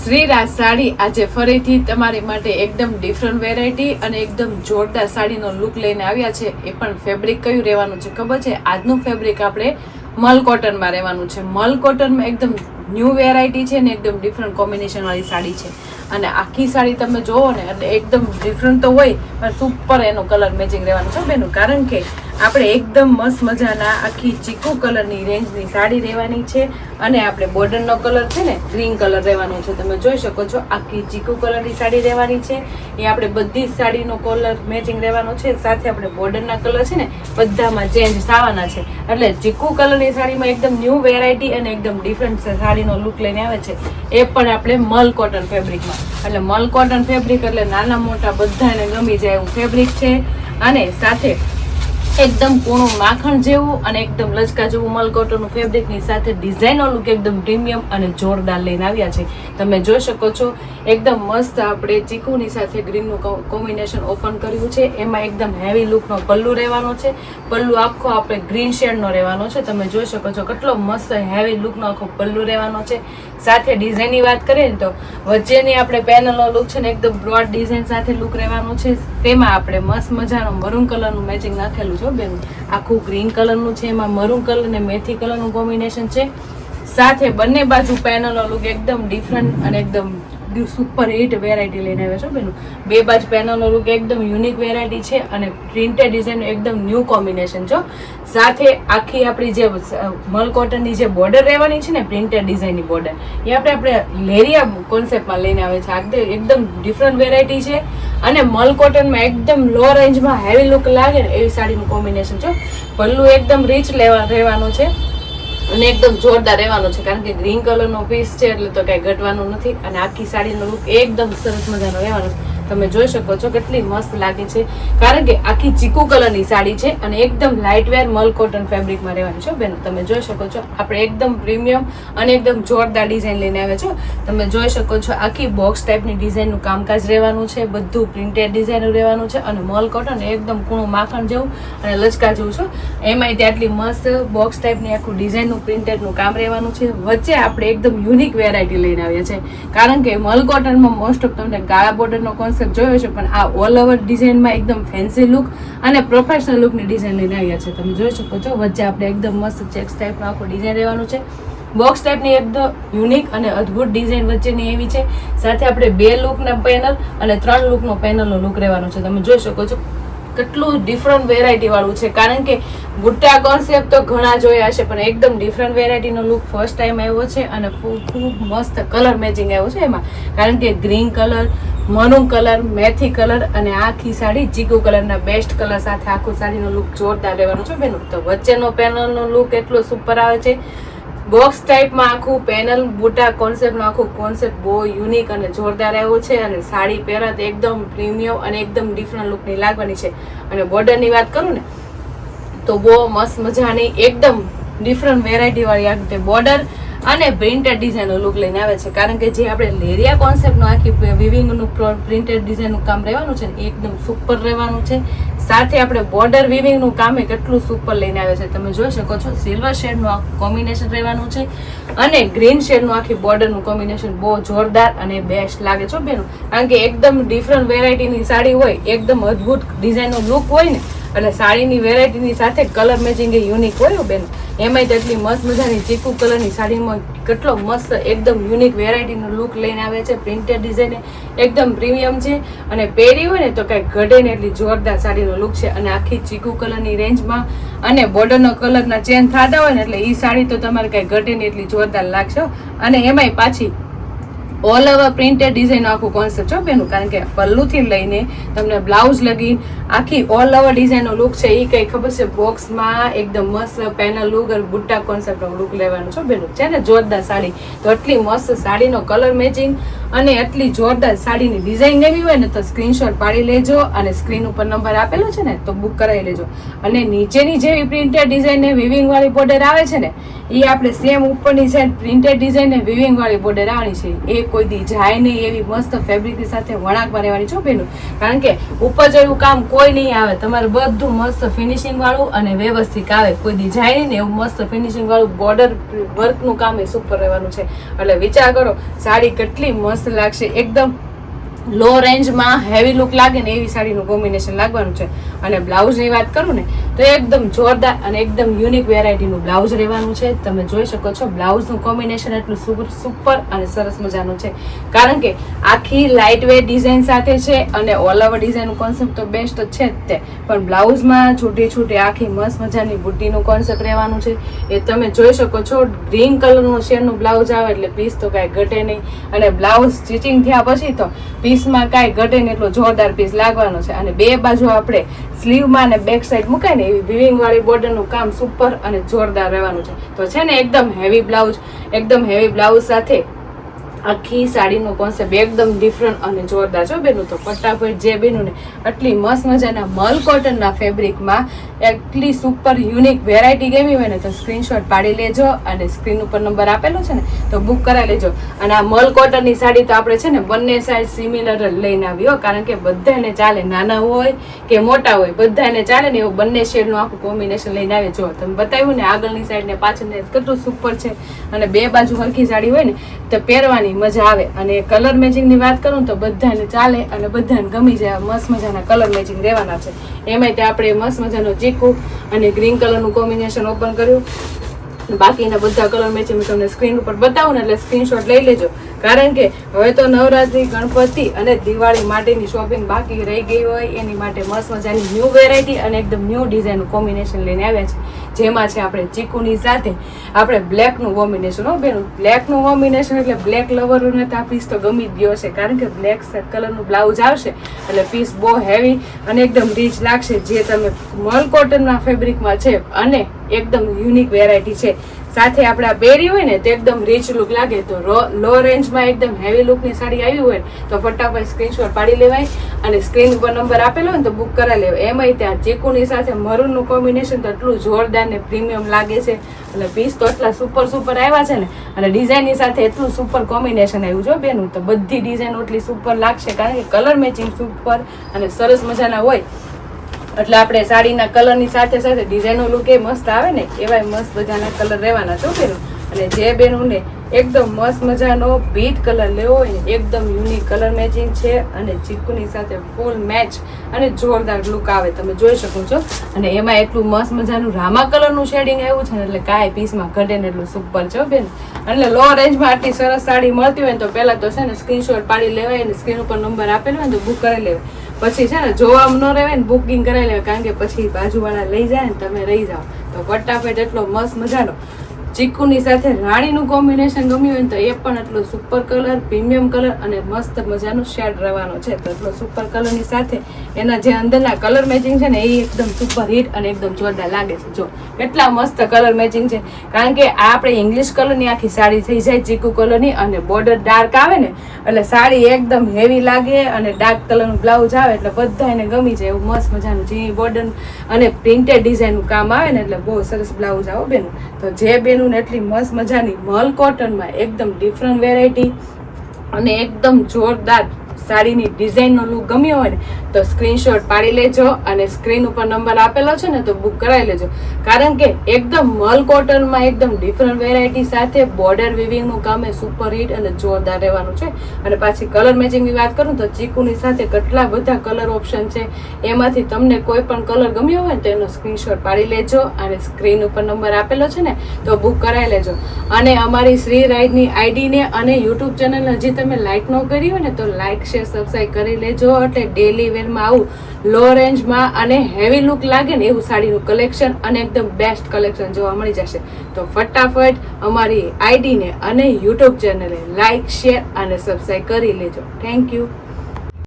શ્રીરાજ સાડી આજે ફરીથી તમારી માટે એકદમ ડિફરન્ટ વેરાયટી અને એકદમ જોરદાર સાડીનો લુક લઈને આવ્યા છે. એ પણ ફેબ્રિક કયું રહેવાનું છે ખબર છે? આજનું ફેબ્રિક આપણે મલ કોટનમાં રહેવાનું છે. મલ કોટનમાં એકદમ ન્યૂ વેરાયટી છે ને એકદમ ડિફરન્ટ કોમ્બિનેશનવાળી સાડી છે. અને આખી સાડી તમે જોવો ને એટલે એકદમ ડિફરન્ટ તો હોય, પણ સુપર એનો કલર મેચિંગ રહેવાનું છે. બેનું, કારણ કે આપણે એકદમ મસ્ત મજાના આખી ચીકુ કલરની રેન્જની સાડી રહેવાની છે અને આપણે બોર્ડરનો કલર છે ને ગ્રીન કલર રહેવાનો છે. તમે જોઈ શકો છો, આખી ચીકુ કલરની સાડી રહેવાની છે. એ આપણે બધી જ સાડીનો કલર મેચિંગ રહેવાનો છે. સાથે આપણે બોર્ડરના કલર છે ને બધામાં ચેન્જ થવાના છે. એટલે ચીકુ કલરની સાડીમાં એકદમ ન્યૂ વેરાયટી અને એકદમ ડિફરન્ટ સાડીનો લુક લઈને આવે છે. એ પણ આપણે મલ કોટન ફેબ્રિકમાં એટલે મલ કોટન ફેબ્રિક એટલે નાના મોટા બધાને ગમી જાય એવું ફેબ્રિક છે. અને સાથે એકદમ કૂણું માખણ જેવું અને એકદમ લચકા જેવું મલકોટોનું ફેબ્રિકની સાથે ડિઝાઇનનો લુક એકદમ પ્રીમિયમ અને જોરદાર લઈને આવ્યા છે. તમે જોઈ શકો છો, એકદમ મસ્ત આપણે ચીકુની સાથે ગ્રીનનું કોમ્બિનેશન ઓપન કર્યું છે. એમાં એકદમ હેવી લુકનો પલ્લુ રહેવાનો છે. પલ્લુ આખો આપણે ગ્રીન શેડનો રહેવાનો છે. તમે જોઈ શકો છો કેટલો મસ્ત હેવી લુકનો આખો પલ્લુ રહેવાનો છે. સાથે ડિઝાઇનની વાત કરીએ ને તો વચ્ચેની આપણે પેનલનો લુક છે ને એકદમ બ્રોડ ડિઝાઇન સાથે લુક રહેવાનું છે. તેમાં આપણે મસ્ત મજાનો મરૂન કલરનું મેચિંગ નાખેલું છે હો બેન, આખું ગ્રીન કલરનું છે, એમાં મરૂન કલર અને મેથી કલરનું કોમ્બિનેશન છે. સાથે બંને બાજુ પેનલનો લુક એકદમ ડિફરન્ટ અને એકદમ સુપર હિટ વેરાયટી લઈને આવ્યા છો બેનું. બે બાજુ પેનલનો લુક એકદમ યુનિક વેરાયટી છે અને પ્રિન્ટેડ ડિઝાઇન એકદમ ન્યૂ કોમ્બિનેશન છો સાથે આખી આપણી જે મલ કોટનની જે બોર્ડર રહેવાની છે ને પ્રિન્ટેડ ડિઝાઇનની બોર્ડર એ આપણે આપણે લેરિયા કોન્સેપ્ટમાં લઈને આવે છે. આ એકદમ ડિફરન્ટ વેરાયટી છે. અને મલ કોટનમાં એકદમ લો રેન્જમાં હેવી લુક લાગે ને એવી સાડીનું કોમ્બિનેશન છે. પલ્લુ એકદમ રીચ લેવા, રહેવાનું છે અને એકદમ જોરદાર રહેવાનું છે. કારણ કે ગ્રીન કલરનો પીસ છે એટલે તો કાંઈ ઘટવાનું નથી. અને આખી સાડીનો લુક એકદમ સરસ મજાનો રહેવાનો તમે જોઈ શકો છો કેટલી મસ્ત લાગે છે. કારણ કે આખી ચીકુ કલરની સાડી છે અને એકદમ લાઇટ વેર મલ કોટન ફેબ્રિકમાં રહેવાની છે. બેન, તમે જોઈ શકો છો, આપણે એકદમ પ્રીમિયમ અને એકદમ જોરદાર ડિઝાઇન લઈને આવ્યા છો. તમે જોઈ શકો છો, આખી બોક્સ ટાઈપની ડિઝાઇનનું કામકાજ રહેવાનું છે, બધું પ્રિન્ટેડ ડિઝાઇન રહેવાનું છે અને મલ કોટન એકદમ કૂણું માખણ જેવું અને લચકા જેવું છે. એમાંય ત્યાં આટલી મસ્ત બોક્સ ટાઈપની આખું ડિઝાઇનનું પ્રિન્ટેડનું કામ રહેવાનું છે. વચ્ચે આપણે એકદમ યુનિક વેરાયટી લઈને આવ્યા છે. કારણ કે મલ કોટનમાં મોસ્ટ ઓફ તમને ગાળા બોર્ડરનો કોન્સેપ્ટ જોયો છે, પણ આ ઓલ ઓવર ડિઝાઇનમાં એકદમ ફેન્સી લુક અને પ્રોફેશનલ લુકની ડિઝાઇન લઈને આવ્યા છે. તમે જોઈ શકો છો, વચ્ચે આપણે એકદમ મસ્ત ચેક્સ ટાઈપનો આખો ડિઝાઇન રહેવાનું છે. બોક્સ ટાઈપની એકદમ યુનિક અને અદ્ભુત ડિઝાઇન વચ્ચેની એવી છે. સાથે આપણે બે લુકના પેનલ અને ત્રણ લુકનો પેનલનો લુક રહેવાનો છે. તમે જોઈ શકો છો, કેટલું ડિફરન્ટ વેરાયટી વાળું છે. કારણ કે બુટ્ટા કોન્સેપ્ટ તો ઘણા જોયા છે, પણ એકદમ ડિફરન્ટ વેરાયટીનો લુક ફર્સ્ટ ટાઈમ આવ્યો છે અને ખૂબ મસ્ત કલર મેચિંગ આવ્યો છે એમાં. કારણ કે ગ્રીન કલર મરૂન કલર, મેથી કલર અને આખી સાડી જીગુ કલરના બેસ્ટ કલર સાથે આખું સાડીનો લુક જોરદાર રહેવાનો છે. બેનું, તો વચ્ચેનો પેનલનો લુક એટલો સુપર આવે છે. બોક્સ ટાઈપમાં આખું પેનલ બુટા કોન્સેપ્ટનો આખું કોન્સેપ્ટ બહુ યુનિક અને જોરદાર આવ્યો છે અને સાડી પહેરાત એકદમ પ્રીમિયમ અને એકદમ ડિફરન્ટ લુકની લાગવાની છે. અને બોર્ડરની વાત કરું ને, તો બહુ મસ્ત મજાની, એકદમ ડિફરન્ટ વેરાયટીવાળી આ રીતે બોર્ડર અને પ્રિન્ટેડ ડિઝાઇનનો લુક લઈને આવે છે. કારણ કે જે આપણે લેરિયા કોન્સેપ્ટનું આખી વિવિંગનું પ્રિન્ટેડ ડિઝાઇનનું કામ રહેવાનું છે ને એકદમ સુપર રહેવાનું છે. સાથે આપણે બોર્ડર વિવિંગનું કામ એ કેટલું સુપર લઈને આવે છે. તમે જોઈ શકો છો સિલ્વર શેડનું કોમ્બિનેશન રહેવાનું છે. અને ગ્રીન શેડનું આખી બોર્ડરનું કોમ્બિનેશન બહુ જોરદાર અને બેસ્ટ લાગે છે બેનું. કારણ કે એકદમ ડિફરન્ટ વેરાયટીની સાડી હોય, એકદમ અદ્ભુત ડિઝાઇનનો લુક હોય ને એટલે સાડીની વેરાયટીની સાથે કલર મેચિંગ એ યુનિક હોય બેન. એમાંય તેટલી મસ્ત મજાની ચીકુ કલરની સાડીમાં કેટલો મસ્ત એકદમ યુનિક વેરાયટીનો લુક લઈને આવે છે. પ્રિન્ટેડ ડિઝાઇન એકદમ પ્રીમિયમ છે. અને પહેરી હોય ને તો કાંઈ ઘટે ને એટલી જોરદાર સાડીનો લુક છે. અને આખી ચીકુ કલરની રેન્જમાં અને બોર્ડરનો કલરના ચેન્જ થતા હોય ને એટલે એ સાડી તો તમારે કાંઈ ઘટે ને એટલી જોરદાર લાગશે અને એમાંય પાછી ઓલ ઓવર પ્રિન્ટેડ ડિઝાઇન આખું કોન્સેપ્ટ છે બેનું. કારણ કે પલ્લુથી લઈને તમને બ્લાઉઝ લગીન આખી ઓલ ઓવર ડિઝાઇનનો લુક છે એ કંઈ ખબર છે? બોક્સમાં એકદમ મસ્ત પેનલ લુક અને બુટ્ટા કોન્સેપ્ટનો લુક લેવાનો છો બેનું. છે ને? જોરદાર સાડી. તો એટલી મસ્ત સાડીનો કલર મેચિંગ અને એટલી જોરદાર સાડીની ડિઝાઇન એવી હોય ને તો સ્ક્રીનશોટ પાડી લેજો અને સ્ક્રીન ઉપર નંબર આપેલો છે ને, તો બુક કરાવી લેજો. અને નીચેની જેવી પ્રિન્ટેડ ડિઝાઇન ને વિવિંગવાળી બોર્ડર આવે છે ને એ આપણે સેમ ઉપરની સાઈડ પ્રિન્ટેડ ડિઝાઇન ને વિવિંગ વાળી બોર્ડર આવવાની છે. એ કોઈ દી જાય નહીં એવી મસ્ત ફેબ્રિકની સાથે વણાકમાં રહેવાની છો બેનું કારણ કે ઉપર જેવું કામ કોઈ નહીં આવે. તમારે બધું મસ્ત ફિનિશિંગ વાળું અને વ્યવસ્થિત આવે. કોઈ દી જાય નહીં ને એવું મસ્ત ફિનિશિંગ વાળું બોર્ડર વર્કનું કામ એ સુપર રહેવાનું છે. એટલે વિચાર કરો, સાડી કેટલી મસ્ત લાગશે. એકદમ લો રેન્જમાં હેવી લુક લાગે ને એવી સાડીનું કોમ્બિનેશન લાગવાનું છે. અને બ્લાઉઝની વાત કરું ને, તો એકદમ જોરદાર અને એકદમ યુનિક વેરાયટીનું બ્લાઉઝ રહેવાનું છે. તમે જોઈ શકો છો બ્લાઉઝનું કોમ્બિનેશન એટલું સુપર સુપર અને સરસ મજાનું છે. કારણ કે આખી લાઇટ વેટ ડિઝાઇન સાથે છે અને ઓલ ઓવર ડિઝાઇનનું કોન્સેપ્ટ તો બેસ્ટ છે જ તે. પણ બ્લાઉઝમાં છૂટી છૂટી આખી મસ્ત મજાની બુટ્ટીનું કોન્સેપ્ટ રહેવાનું છે. એ તમે જોઈ શકો છો ગ્રીન કલરનું શેરનું બ્લાઉઝ આવે એટલે પીસ તો કાંઈ ઘટે નહીં. અને બ્લાઉઝ સ્ટિચિંગ થયા પછી તો પીસમાં કાંઈ ઘટે ને એટલો જોરદાર પીસ લાગવાનો છે. અને બે બાજુ આપણે સ્લીવમાં અને બેક સાઈડ મુકાય ને એવી વિવિંગ વાળી બોર્ડરનું કામ સુપર અને જોરદાર રહેવાનું છે. તો છે ને, એકદમ હેવી બ્લાઉઝ એકદમ હેવી બ્લાઉઝ સાથે આખી સાડીનો કોન્સેપ્ટ એકદમ ડિફરન્ટ અને જોરદાર છો બેનું. તો ફટાફટ જે બેનું ને આટલી મસ્ત મજાના મલ કોટનના ફેબ્રિકમાં એટલી સુપર યુનિક વેરાયટી ગમી હોય ને તો સ્ક્રીનશોટ પાડી લેજો અને સ્ક્રીન ઉપર નંબર આપેલો છે ને તો બુક કરાવી લેજો. અને આ મલ કોટનની સાડી તો આપણે છે ને બંને સાઈડ સિમિલર લઈને આવ્યો કારણ કે બધાને ચાલે નાના હોય કે મોટા હોય, બધાને ચાલે ને એવું બંને શેડનું આખું કોમ્બિનેશન લઈને આવે. જો, તમે બતાવ્યું ને આગળની સાઈડ ને પાછળની કેટલું સુપર છે. અને બે બાજુ હરખી સાડી હોય ને તો પહેરવાની મજા આવે. અને કલર મેચિંગની વાત કરું તો બધાને ચાલે અને બધાને ગમી જાય મસ્ત મજાના કલર મેચિંગ રહેવાના છે. એમાંય તે આપણે મસ્ત મજાનો ચીકુ અને ગ્રીન કલરનું કોમ્બિનેશન ઓપન કર્યું. બાકીના બધા કલર મેચિંગ તમને સ્ક્રીન ઉપર બતાવું ને એટલે સ્ક્રીનશોટ લઈ લેજો. કારણ કે હવે તો નવરાત્રિ, ગણપતિ અને દિવાળી માટેની શોપિંગ બાકી રહી ગઈ હોય, એની માટે મસ્ત મજાની ન્યૂ વેરાયટી અને એકદમ ન્યૂ ડિઝાઇનનું કોમ્બિનેશન લઈને આવ્યા છે. જેમાં છે આપણે ચીકુની સાથે આપણે બ્લેકનું કોમ્બિનેશન હો બેનું બ્લેકનું કોમ્બિનેશન એટલે બ્લેક લવરોને તો આ પીસ તો ગમી ગયો છે કારણ કે બ્લેક કલરનું બ્લાઉઝ આવશે એટલે પીસ બહુ હેવી અને એકદમ રીચ લાગશે. જે તમે મલ કોટનના ફેબ્રિકમાં છે અને એકદમ યુનિક વેરાયટી છે. સાથે આપણે પહેરી હોય ને, તો એકદમ રીચ લુક લાગે. તો લો રેન્જમાં એકદમ હેવી લુકની સાડી આવી હોય તો ફટાફટ સ્ક્રીનશોટ પાડી લેવાય અને સ્ક્રીન ઉપર નંબર આપેલો હોય તો બુક કરાવી લેવાય. એમાંય ત્યાં ચીકુની સાથે મરૂનનું કોમ્બિનેશન તો એટલું જોરદાર ને પ્રીમિયમ લાગે છે. એટલે પીસ તો એટલા સુપર સુપર આવ્યા છે ને, અને ડિઝાઇનની સાથે એટલું સુપર કોમ્બિનેશન આવ્યું. જો બેનું તો બધી ડિઝાઇન એટલી સુપર લાગશે, કારણ કે કલર મેચિંગ સુપર અને સરસ મજાના હોય. એટલે આપણે સાડીના કલરની સાથે સાથે ડિઝાઇનનો લુક એ મસ્ત આવે ને, એવાય મસ્ત મજાના કલર રહેવાના છો બેનું અને જે બેનું ને એકદમ મસ્ત મજાનો બીટ કલર લેવો હોય ને, એકદમ યુનિક કલર મેચિંગ છે અને ચીકુની સાથે ફૂલ મેચ અને જોરદાર લુક આવે, તમે જોઈ શકો છો. અને એમાં એટલું મસ્ત મજાનું રામા કલરનું શેડિંગ આવ્યું છે ને, એટલે કાંઈ પીસમાં ઘટે ને એટલું સુપર છે બેન એટલે લો રેન્જમાં આટલી સરસ સાડી મળતી હોય ને, તો પહેલાં તો છે ને સ્ક્રીનશોટ પાડી લેવાય અને સ્ક્રીન ઉપર નંબર આપેલો હોય ને, તો બુક કરી લેવાય. પછી છે ને, જોવા ન રહે ને બુકિંગ કરાવી લેવાય. કારણ કે પછી બાજુવાળા લઈ જાય ને, તમે રહી જાઓ. તો ફટાફટ એટલો મસ્ત મજાનો. ચીકુની સાથે રાણીનું કોમ્બિનેશન ગમ્યું હોય તો એ પણ એટલો સુપર કલર પ્રીમિયમ કલર અને મસ્ત મજાનો શેડ રહેવાનો છે. તો એટલો સુપર કલરની સાથે એના જે અંદરના કલર મેચિંગ છે ને એ એકદમ સુપર હિટ અને એકદમ જોરદાર લાગે છે. જો, કેટલા મસ્ત કલર મેચિંગ છે. કારણ કે આ આપણે ઇંગ્લિશ કલરની આખી સાડી થઈ જાય ચીકુ કલરની અને બોર્ડર ડાર્ક આવે ને, એટલે સાડી એકદમ હેવી લાગે અને ડાર્ક કલરનું બ્લાઉઝ આવે એટલે બધા એને ગમી જાય એવું મસ્ત મજાનું. ઝીણી બોર્ડર અને પ્રિન્ટેડ ડિઝાઇનનું કામ આવે ને એટલે બહુ સરસ બ્લાઉઝ આવો બેનું. તો જે બેનું એટલી મસ્ત મજાની મલ કોટનમાં એકદમ ડિફરન્ટ વેરાયટી અને એકદમ જોરદાર સાડીની ડિઝાઇનનો લુક ગમ્યો હોય ને, તો સ્ક્રીનશોટ પાડી લેજો અને સ્ક્રીન ઉપર નંબર આપેલો છે ને, તો બુક કરાવી લેજો. કારણ કે એકદમ મલ કોટનમાં એકદમ ડિફરન્ટ વેરાયટી સાથે બોર્ડર વિવિંગનું કામ એ સુપર હિટ અને જોરદાર રહેવાનું છે. અને પાછી કલર મેચિંગની વાત કરું તો ચીકુની સાથે કેટલા બધા કલર ઓપ્શન છે, એમાંથી તમને કોઈ પણ કલર ગમ્યો હોય તો એનો સ્ક્રીનશોટ પાડી લેજો અને સ્ક્રીન ઉપર નંબર આપેલો છે ને, તો બુક કરાવી લેજો. અને અમારી શ્રી રાઈડની આઈડીને અને યુટ્યુબ ચેનલ હજી તમે લાઇક ન કરી હોય ને, તો લાઈક સબસ્ક્રાઈબ કરી લેજો એટલે ડેલી વેરમાં આવું લો રેન્જમાં અને હેવી લુક લાગે ને એવું સાડીનું કલેક્શન અને એકદમ બેસ્ટ કલેક્શન જોવા મળી જશે. તો ફટાફટ અમારી આઈડીને અને યુટ્યુબ ચેનલે લાઈક શેર અને સબસ્ક્રાઈબ કરી લેજો. Thank you